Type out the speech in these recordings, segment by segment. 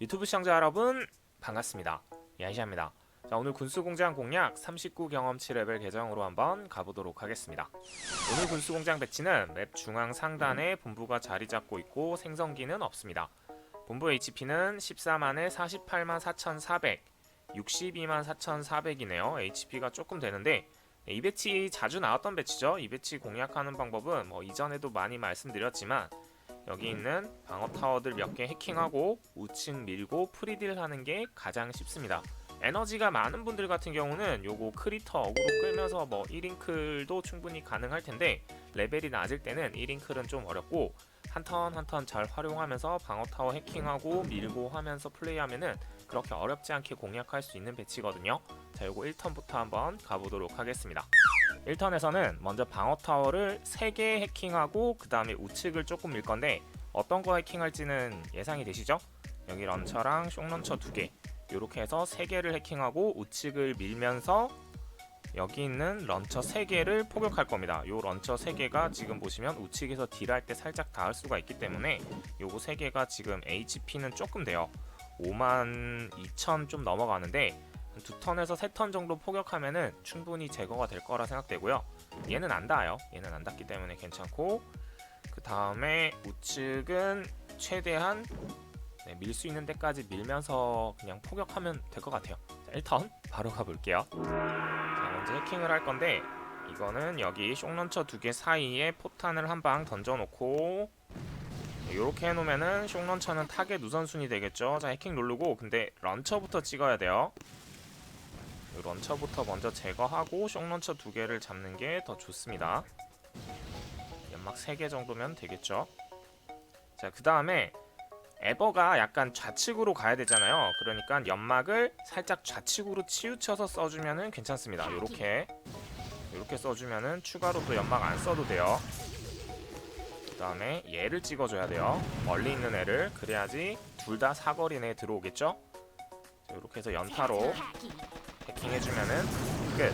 유튜브 시청자 여러분 반갑습니다. 야이샤입니다. 자 오늘 군수공장 공략 39 경험치 레벨 계정으로 한번 가보도록 하겠습니다. 오늘 군수공장 배치는 맵 중앙 상단에 본부가 자리 잡고 있고 생성기는 없습니다. 본부 HP는 14만에 48만 4,400, 62만 4,400이네요. HP가 조금 되는데 이 배치 자주 나왔던 배치죠. 이 배치 공략하는 방법은 뭐 이전에도 많이 말씀드렸지만 여기 있는 방어 타워들 몇 개 해킹하고 우측 밀고 프리딜 하는 게 가장 쉽습니다. 에너지가 많은 분들 같은 경우는 요거 크리터 어그로 끌면서 뭐 1링클도 충분히 가능할 텐데 레벨이 낮을 때는 1링클은 좀 어렵고 한 턴 한 턴 잘 활용하면서 방어 타워 해킹하고 밀고 하면서 플레이하면은 그렇게 어렵지 않게 공략할 수 있는 배치거든요. 자, 요거 1턴부터 한번 가보도록 하겠습니다. 1턴에서는 먼저 방어 타워를 3개 해킹하고 그 다음에 우측을 조금 밀 건데 어떤 거 해킹할지는 예상이 되시죠? 여기 런처랑 쇽런처 2개 이렇게 해서 3개를 해킹하고 우측을 밀면서 여기 있는 런처 3개를 포격할 겁니다. 요 런처 3개가 지금 보시면 우측에서 딜할 때 살짝 닿을 수가 있기 때문에 요거 3개가 지금 HP는 조금 돼요. 5만 2천 좀 넘어가는데 두 턴에서 세 턴 정도 포격하면은 충분히 제거가 될 거라 생각되고요. 얘는 안 닿아요. 얘는 안 닿기 때문에 괜찮고 그 다음에 우측은 최대한 네, 밀 수 있는 데까지 밀면서 그냥 포격하면 될 것 같아요. 자, 1턴 바로 가볼게요. 자, 먼저 해킹을 할 건데 이거는 여기 쇽런처 두 개 사이에 포탄을 한 방 던져놓고 이렇게 해놓으면은 쇽런처는 타겟 우선순위 되겠죠. 자 해킹 누르고 근데 런처부터 찍어야 돼요. 이 런처부터 먼저 제거하고 쇽런처 두 개를 잡는 게 더 좋습니다. 연막 3개 정도면 되겠죠. 자, 그 다음에 에버가 약간 좌측으로 가야 되잖아요. 그러니까 연막을 살짝 좌측으로 치우쳐서 써주면은 괜찮습니다. 요렇게 요렇게 써주면은 추가로 또 연막 안 써도 돼요. 그 다음에 얘를 찍어줘야 돼요. 멀리 있는 애를 그래야지 둘 다 사거리 내에 들어오겠죠. 자, 요렇게 해서 연타로 해킹해주면은 끝.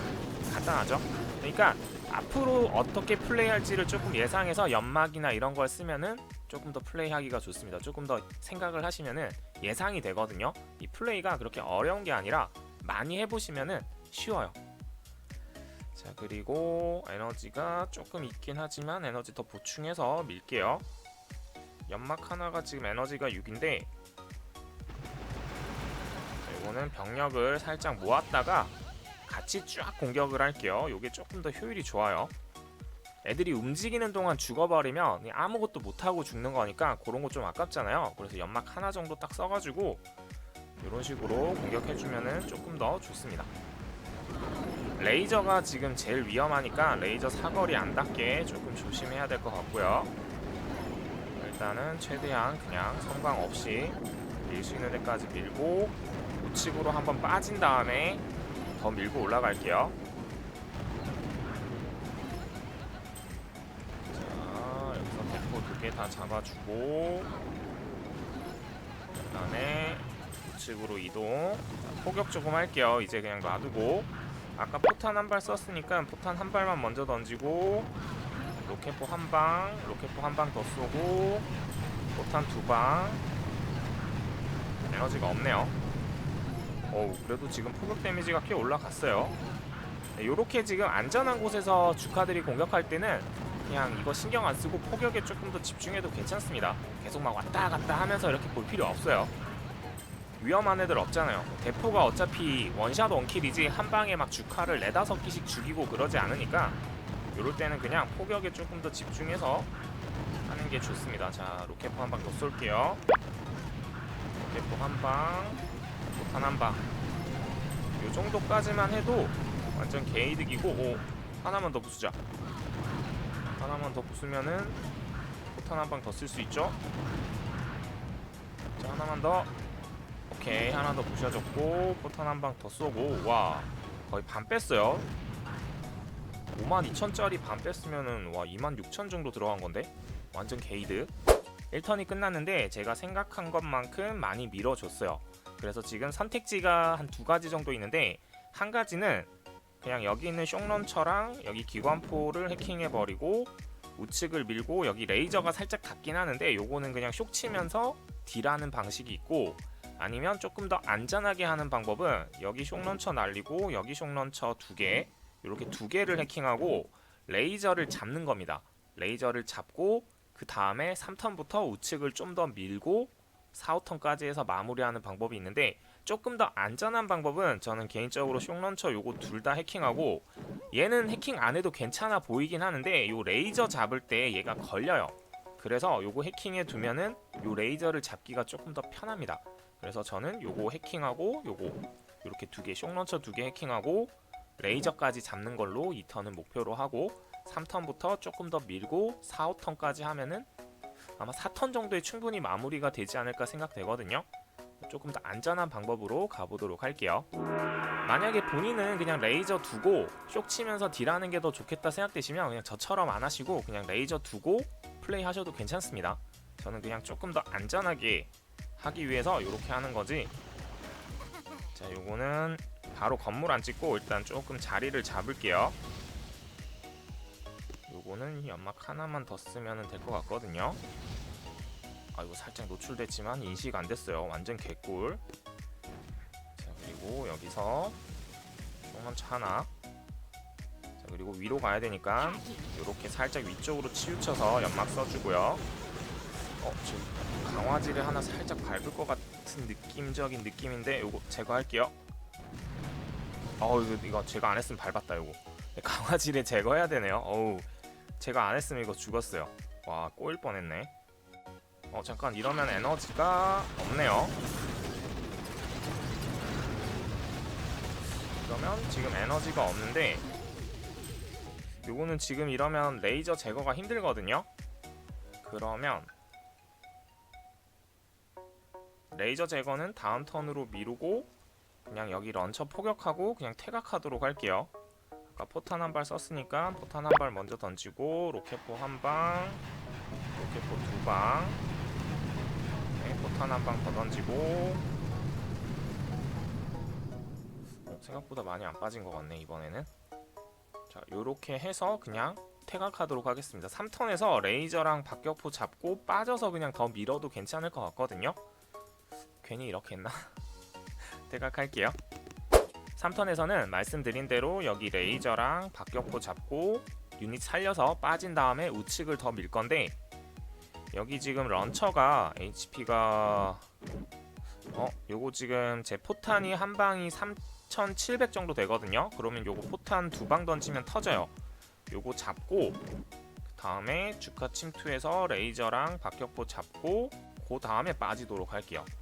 간단하죠? 그러니까 앞으로 어떻게 플레이할지를 조금 예상해서 연막이나 이런 걸 쓰면은 조금 더 플레이하기가 좋습니다. 조금 더 생각을 하시면은 예상이 되거든요. 이 플레이가 그렇게 어려운 게 아니라 많이 해보시면은 쉬워요. 자 그리고 에너지가 조금 있긴 하지만 에너지 더 보충해서 밀게요. 연막 하나가 지금 에너지가 6인데 이거는 병력을 살짝 모았다가 같이 쫙 공격을 할게요. 이게 조금 더 효율이 좋아요. 애들이 움직이는 동안 죽어버리면 아무것도 못하고 죽는 거니까 그런 거 좀 아깝잖아요. 그래서 연막 하나 정도 딱 써가지고 이런 식으로 공격해주면은 조금 더 좋습니다. 레이저가 지금 제일 위험하니까 레이저 사거리 안 닿게 조금 조심해야 될 것 같고요. 일단은 최대한 그냥 성광 없이 밀 수 있는 데까지 밀고 우측으로 한번 빠진 다음에 더 밀고 올라갈게요. 자, 여기서 대포 두 개 다 잡아주고 그다음에 우측으로 이동. 자, 포격 조금 할게요. 이제 그냥 놔두고 아까 포탄 한 발 썼으니까 포탄 한 발만 먼저 던지고 로켓포 한 방, 로켓포 한 방 더 쏘고 포탄 두 방. 에너지가 없네요. 어우 그래도 지금 포격 데미지가 꽤 올라갔어요. 이렇게 지금 안전한 곳에서 주카들이 공격할 때는 그냥 이거 신경 안 쓰고 포격에 조금 더 집중해도 괜찮습니다. 계속 막 왔다 갔다 하면서 이렇게 볼 필요 없어요. 위험한 애들 없잖아요. 대포가 어차피 원샷 원킬이지 한 방에 막 주카를 네다섯 기씩 죽이고 그러지 않으니까 이럴 때는 그냥 포격에 조금 더 집중해서 하는 게 좋습니다. 자 로켓포 한 방 더 쏠게요. 로켓포 한 방 포탄 한 방. 요 정도까지만 해도 완전 개이득이고 오 하나만 더 부수자. 하나만 더 부수면은 포탄 한 방 더 쓸 수 있죠. 자 하나만 더. 오케이 하나 더 부셔졌고 포탄 한 방 더 쏘고 와 거의 반 뺐어요. 52,000짜리 반 뺐으면은 와 26,000 정도 들어간 건데 완전 게이드. 1턴이 끝났는데 제가 생각한 것만큼 많이 밀어줬어요. 그래서 지금 선택지가 한 두 가지 정도 있는데 한 가지는 그냥 여기 있는 쇽런처랑 여기 기관포를 해킹해버리고 우측을 밀고 여기 레이저가 살짝 닿긴 하는데 요거는 그냥 쇽 치면서 딜하는 방식이 있고 아니면 조금 더 안전하게 하는 방법은 여기 쇽런처 날리고 여기 쇽런처 두개 이렇게 두 개를 해킹하고 레이저를 잡는 겁니다. 레이저를 잡고 그 다음에 3턴부터 우측을 좀 더 밀고 4, 5턴까지 해서 마무리하는 방법이 있는데 조금 더 안전한 방법은 저는 개인적으로 쇽런처 요거 둘 다 해킹하고 얘는 해킹 안 해도 괜찮아 보이긴 하는데 요 레이저 잡을 때 얘가 걸려요. 그래서 요거 해킹해 두면은 요 레이저를 잡기가 조금 더 편합니다. 그래서 저는 요거 해킹하고 요거 이렇게 두개 쇽런처 두 개 해킹하고 레이저까지 잡는 걸로 2턴은 목표로 하고 3턴부터 조금 더 밀고 4, 5턴까지 하면은 아마 4턴 정도에 충분히 마무리가 되지 않을까 생각되거든요. 조금 더 안전한 방법으로 가보도록 할게요. 만약에 본인은 그냥 레이저 두고 쇽 치면서 딜하는 게 더 좋겠다 생각되시면 그냥 저처럼 안 하시고 그냥 레이저 두고 플레이 하셔도 괜찮습니다. 저는 그냥 조금 더 안전하게 하기 위해서 이렇게 하는 거지. 자, 요거는 바로 건물 안 찍고 일단 조금 자리를 잡을게요. 요거는 연막 하나만 더 쓰면 될 것 같거든요. 아 이거 살짝 노출됐지만 인식 안 됐어요. 완전 개꿀. 자 그리고 여기서 똥런차 하나. 자 그리고 위로 가야 되니까 이렇게 살짝 위쪽으로 치우쳐서 연막 써주고요. 어 지금 강화지를 하나 살짝 밟을 것 같은 느낌적인 느낌인데 요거 제거할게요. 어 이거 이거 제가 안 했으면 밟았다 요거. 강화지를 제거해야 되네요. 어우 제가 안 했으면 이거 죽었어요. 와 꼬일 뻔했네. 어 잠깐 이러면 에너지가 없네요. 그러면 지금 에너지가 없는데 요거는 지금 이러면 레이저 제거가 힘들거든요. 그러면 레이저 제거는 다음 턴으로 미루고 그냥 여기 런처 포격하고 그냥 퇴각하도록 할게요. 아까 포탄 한 발 썼으니까 포탄 한 발 먼저 던지고 로켓포 한 방, 로켓포 두 방, 네, 포탄 한 방 더 던지고 어, 생각보다 많이 안 빠진 것 같네 이번에는. 자, 요렇게 해서 그냥 퇴각하도록 하겠습니다. 3턴에서 레이저랑 박격포 잡고 빠져서 그냥 더 밀어도 괜찮을 것 같거든요. 괜히 이렇게 했나? 퇴각할게요. 3턴에서는 말씀드린 대로 여기 레이저랑 박격포 잡고 유닛 살려서 빠진 다음에 우측을 더 밀 건데 여기 지금 런처가 HP가 어 요거 지금 제 포탄이 한 방이 3700 정도 되거든요. 그러면 요거 포탄 두 방 던지면 터져요. 요거 잡고 그 다음에 주카 침투해서 레이저랑 박격포 잡고 그 다음에 빠지도록 할게요. 네,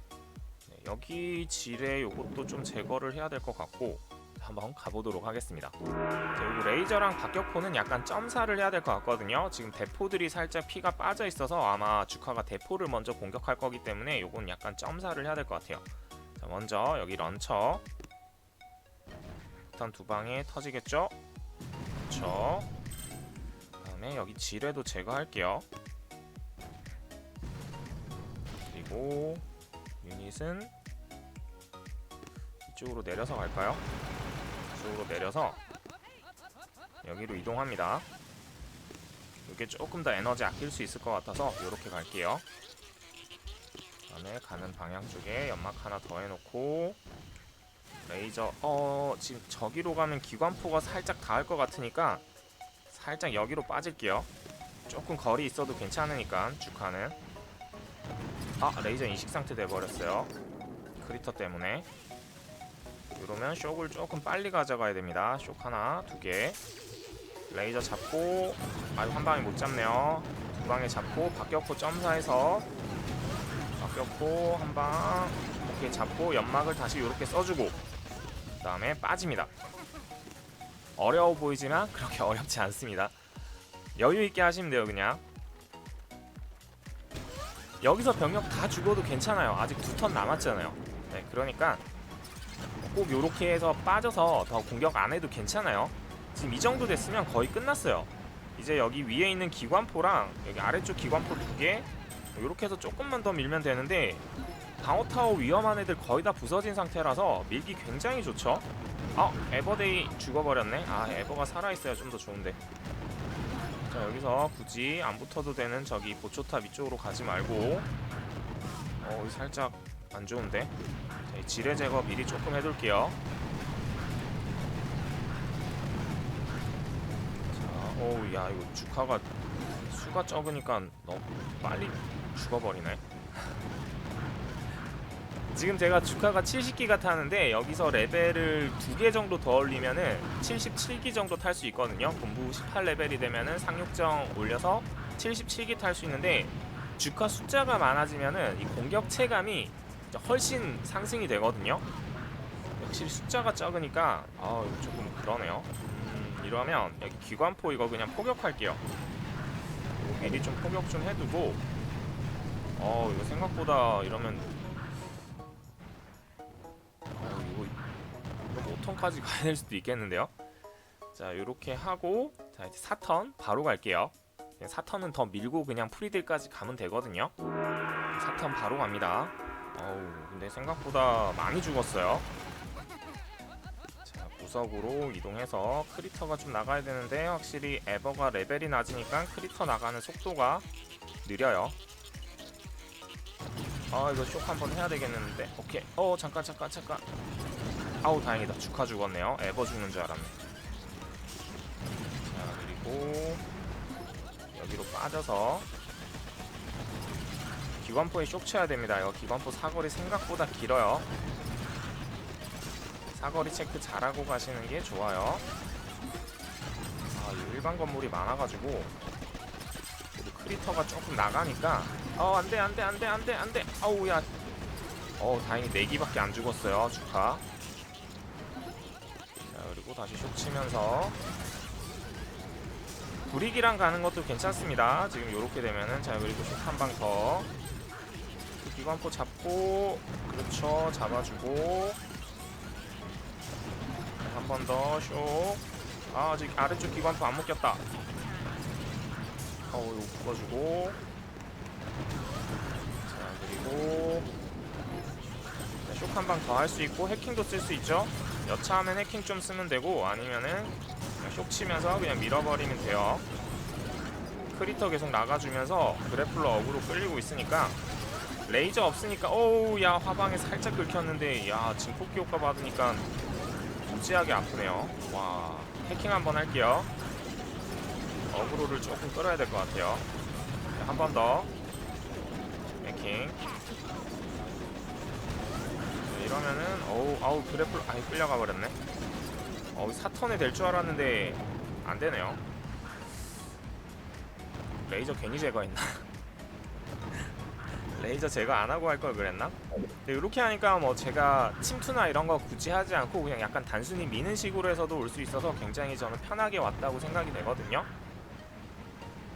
여기 지뢰 요것도 좀 제거를 해야 될 것 같고 한번 가보도록 하겠습니다. 자, 그리고 레이저랑 박격포는 약간 점사를 해야 될 것 같거든요. 지금 대포들이 살짝 피가 빠져 있어서 아마 주카가 대포를 먼저 공격할 거기 때문에 요건 약간 점사를 해야 될 것 같아요. 자, 먼저 여기 런처 일단 두 방에 터지겠죠? 그렇죠. 그다음에 여기 지뢰도 제거할게요. 그리고 유닛은 이쪽으로 내려서 갈까요? 이쪽으로 내려서 여기로 이동합니다. 이게 조금 더 에너지 아낄 수 있을 것 같아서 이렇게 갈게요. 그다음에 가는 방향 쪽에 연막 하나 더 해놓고 레이저 어 지금 저기로 가면 기관포가 살짝 닿을 것 같으니까 살짝 여기로 빠질게요. 조금 거리 있어도 괜찮으니까 주카는 아 레이저 인식 상태 돼버렸어요. 크리터 때문에 이러면 쇽을 조금 빨리 가져가야 됩니다. 쇽 하나, 두 개. 레이저 잡고 아유 한 방에 못 잡네요. 두 방에 잡고 박격포 점사해서 박격포 한방 이렇게 잡고 연막을 다시 이렇게 써주고 그 다음에 빠집니다. 어려워 보이지만 그렇게 어렵지 않습니다. 여유 있게 하시면 돼요 그냥. 여기서 병력 다 죽어도 괜찮아요. 아직 두 턴 남았잖아요. 네, 그러니까 꼭 요렇게 해서 빠져서 더 공격 안 해도 괜찮아요. 지금 이 정도 됐으면 거의 끝났어요. 이제 여기 위에 있는 기관포랑 여기 아래쪽 기관포 두 개, 요렇게 해서 조금만 더 밀면 되는데 방어타워 위험한 애들 거의 다 부서진 상태라서 밀기 굉장히 좋죠. 어 에버데이 죽어버렸네 아 에버가 살아있어야 좀 더 좋은데 자 여기서 굳이 안 붙어도 되는 저기 보초탑 이쪽으로 가지 말고. 어 살짝 안 좋은데? 자, 이 지뢰 제거 미리 조금 해둘게요. 자 어우 야 이거 주카가 수가 적으니까 너무 빨리 죽어버리네 지금 제가 주카가 70기가 타는데 여기서 레벨을 두 개 정도 더 올리면은 77기 정도 탈 수 있거든요. 본부 18레벨이 되면은 상륙정 올려서 77기 탈 수 있는데 주카 숫자가 많아지면은 이 공격 체감이 훨씬 상승이 되거든요. 확실히 숫자가 적으니까 아 조금 그러네요. 음, 이러면 여기 기관포 이거 그냥 포격할게요. 미리 좀 포격 좀 해두고 어 이거 생각보다 이러면 5턴까지 가야 될 수도 있겠는데요. 자, 이렇게 하고 자 이제 4턴 바로 갈게요. 4턴은 더 밀고 그냥 프리딜까지 가면 되거든요. 4턴 바로 갑니다. 어우, 근데 생각보다 많이 죽었어요. 자, 구석으로 이동해서 크리터가 좀 나가야 되는데 확실히 에버가 레벨이 낮으니까 크리터 나가는 속도가 느려요. 아 이거 쇼크 한번 해야 되겠는데 오케이 어 잠깐 잠깐 잠깐 아우 다행이다. 주카 죽었네요. 에버 죽는 줄 알았네. 자 그리고 여기로 빠져서 기관포에 쇼크 쳐야 됩니다. 이거 기관포 사거리 생각보다 길어요. 사거리 체크 잘하고 가시는 게 좋아요. 아이 일반 건물이 많아가지고 크리터가 조금 나가니까 어 안돼 안돼 안돼 안돼 안돼. 아우 야 어 다행히 4기밖에 안 죽었어요 축하 자 그리고 다시 쇼 치면서 불이기랑 가는 것도 괜찮습니다 지금 요렇게 되면은 자 그리고 쇼한 방더 그 기관포 잡고 그렇죠 잡아주고 한 번 더 쇼 아, 아직 아래쪽 기관포 안 묶였다. 어, 이거 묶어주고. 자, 그리고. 쇼크 한방 더 할 수 있고, 해킹도 쓸 수 있죠. 여차하면 해킹 좀 쓰면 되고, 아니면은, 그냥 쇼 치면서 그냥 밀어버리면 돼요. 크리터 계속 나가주면서, 그래플러 어그로 끌리고 있으니까, 레이저 없으니까, 어우, 야, 화방에 살짝 긁혔는데, 야, 증폭기 효과 받으니까, 무지하게 아프네요. 와, 해킹 한번 할게요. 어그로를 조금 끌어야 될 것 같아요. 한 번 더. 해킹. 네, 이러면은 어우 아우 그래플 아예 끌려가 버렸네. 어우 사턴에 될 줄 알았는데 안 되네요. 레이저 괜히 제거했나? 레이저 제거 안 하고 할 걸 그랬나? 네, 이렇게 하니까 뭐 제가 침투나 이런 거 굳이 하지 않고 그냥 약간 단순히 미는 식으로 해서도 올 수 있어서 굉장히 저는 편하게 왔다고 생각이 되거든요.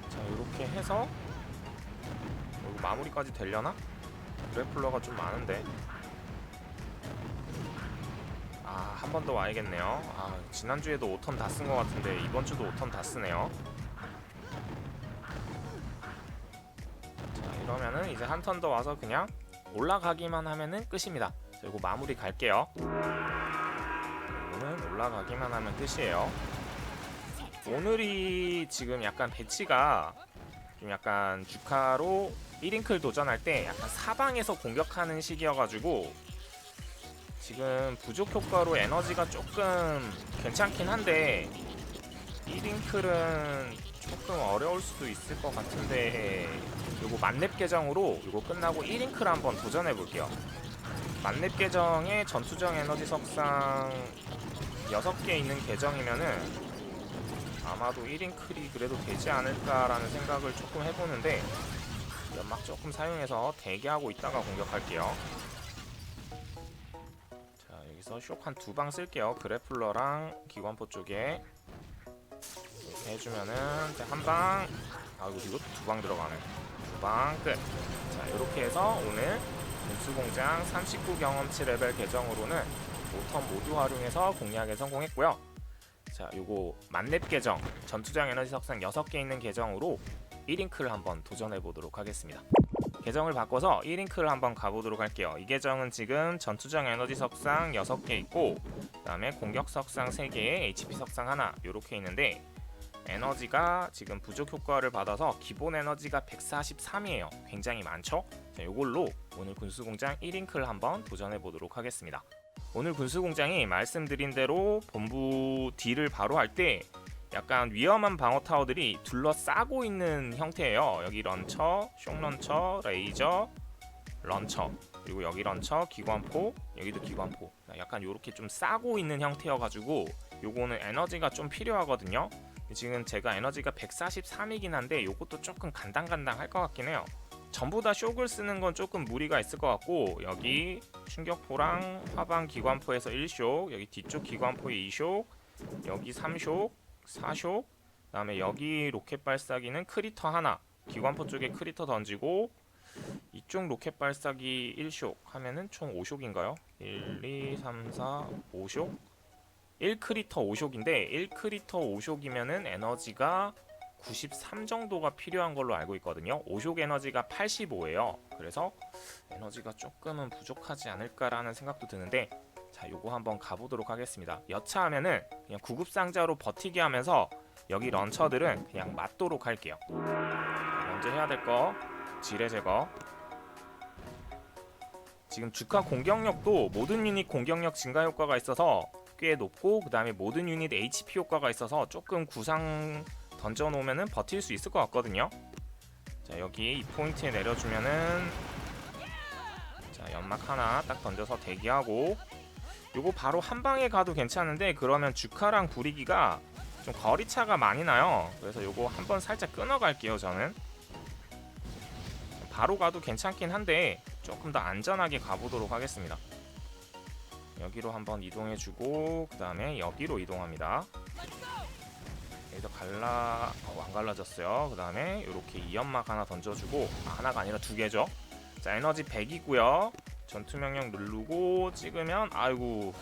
자, 이렇게 해서 마무리까지 되려나? 그래플러가 좀 많은데. 아, 한 번 더 와야겠네요. 아, 지난주에도 5턴 다 쓴 것 같은데 이번 주도 5턴 다 쓰네요. 자, 이러면은 이제 한 턴 더 와서 그냥 올라가기만 하면은 끝입니다. 자, 이거 마무리 갈게요. 이거는 올라가기만 하면 끝이에요. 오늘이 지금 약간 배치가 좀 약간 주카로 1링클 도전할 때 약간 사방에서 공격하는 시기여가지고 지금 부족 효과로 에너지가 조금 괜찮긴 한데 1링클은 조금 어려울 수도 있을 것 같은데 요거 만렙 계정으로 요거 끝나고 1링클 한번 도전해 볼게요. 만렙 계정에 전투정 에너지 석상 6개 있는 계정이면은 아마도 1링클이 그래도 되지 않을까라는 생각을 조금 해보는데 연막 조금 사용해서 대기하고 있다가 공격할게요. 자 여기서 쇼크 한 두 방 쓸게요. 그래플러랑 기관포 쪽에 해주면은 한 방. 아 이거 두 방 들어가네. 두 방 끝. 자 이렇게 해서 오늘 공수공장 39 경험치 레벨 계정으로는 5턴 모두 활용해서 공략에 성공했고요. 자, 요거 만렙 계정 전투장 에너지 석상 6개 있는 계정으로 1링크를 한번 도전해 보도록 하겠습니다. 계정을 바꿔서 1링크를 한번 가보도록 할게요. 이 계정은 지금 전투장 에너지 석상 6개 있고 그 다음에 공격 석상 3개, HP 석상 하나 이렇게 있는데 에너지가 지금 부족 효과를 받아서 기본 에너지가 143이에요. 굉장히 많죠? 자, 이걸로 오늘 군수공장 1링크를 한번 도전해 보도록 하겠습니다. 오늘 군수공장이 말씀드린 대로 본부 딜을 바로 할 때 약간 위험한 방어 타워들이 둘러싸고 있는 형태예요. 여기 런처, 숑 런처, 레이저, 런처 그리고 여기 런처, 기관포, 여기도 기관포. 약간 이렇게 좀 싸고 있는 형태여가지고 요거는 에너지가 좀 필요하거든요. 지금 제가 에너지가 143이긴 한데 요것도 조금 간당간당 할 것 같긴 해요. 전부 다 쇼을 쓰는 건 조금 무리가 있을 것 같고 여기 충격포랑 화방 기관포에서 1쇼 여기 뒤쪽 기관포에 2쇼 여기 3쇼 4쇼 그다음에 여기 로켓 발사기는 크리터 하나 기관포 쪽에 크리터 던지고 이쪽 로켓 발사기 1쇼 하면은 총 5쇼인가요? 1, 2, 3, 4, 5쇼? 1크리터 5쇼인데 1크리터 5쇼이면은 에너지가 93 정도가 필요한 걸로 알고 있거든요. 5쇼 에너지가 85예요. 그래서 에너지가 조금은 부족하지 않을까라는 생각도 드는데 자, 요거 한번 가보도록 하겠습니다. 여차하면은 그냥 구급 상자로 버티게 하면서 여기 런처들은 그냥 맞도록 할게요. 먼저 해야 될 거 지뢰 제거. 지금 주카 공격력도 모든 유닛 공격력 증가 효과가 있어서 꽤 높고 그 다음에 모든 유닛 HP 효과가 있어서 조금 구상 던져 놓으면은 버틸 수 있을 것 같거든요. 자 여기 이 포인트에 내려주면은 자 연막 하나 딱 던져서 대기하고 요거 바로 한 방에 가도 괜찮은데 그러면 주카랑 부리기가 좀 거리 차가 많이 나요. 그래서 요거 한번 살짝 끊어갈게요 저는. 바로 가도 괜찮긴 한데 조금 더 안전하게 가보도록 하겠습니다. 여기로 한번 이동해주고 그 다음에 여기로 이동합니다. 여기서 갈라 어, 안 갈라졌어요. 그 다음에 이렇게 이연막 하나 던져주고 아, 하나가 아니라 두 개죠. 자 에너지 100이고요. 전투 명령 누르고 찍으면 아이고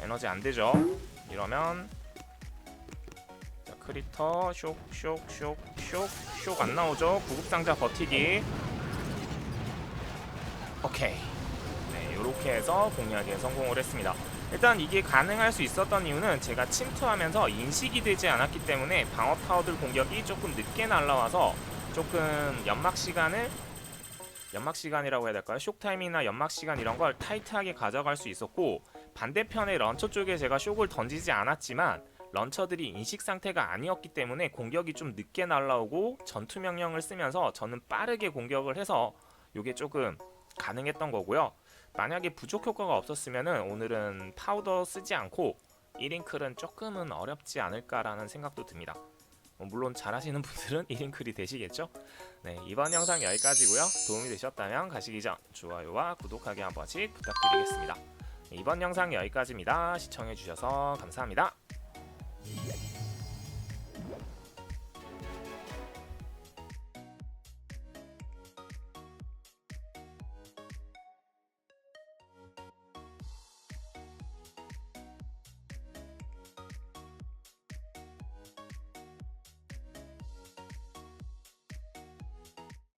에너지 안 되죠. 이러면 자 크리터 쇽쇽쇽쇽쇽 안 나오죠. 구급 상자 버티기. 오케이. 네, 이렇게 해서 공략에 성공을 했습니다. 일단 이게 가능할 수 있었던 이유는 제가 침투하면서 인식이 되지 않았기 때문에 방어 타워들 공격이 조금 늦게 날라와서 조금 연막 시간을 연막 시간이라고 해야 될까요? 쇼 타임이나 연막 시간 이런 걸 타이트하게 가져갈 수 있었고 반대편에 런처 쪽에 제가 쇼를 던지지 않았지만 런처들이 인식 상태가 아니었기 때문에 공격이 좀 늦게 날라오고 전투 명령을 쓰면서 저는 빠르게 공격을 해서 이게 조금 가능했던 거고요. 만약에 부족 효과가 없었으면은 오늘은 파우더 쓰지 않고 1링클은 조금은 어렵지 않을까라는 생각도 듭니다. 뭐 물론 잘하시는 분들은 1링클이 되시겠죠? 네, 이번 영상 여기까지고요. 도움이 되셨다면 가시기 전 좋아요와 구독하기 한 번씩 부탁드리겠습니다. 네, 이번 영상 여기까지입니다. 시청해주셔서 감사합니다.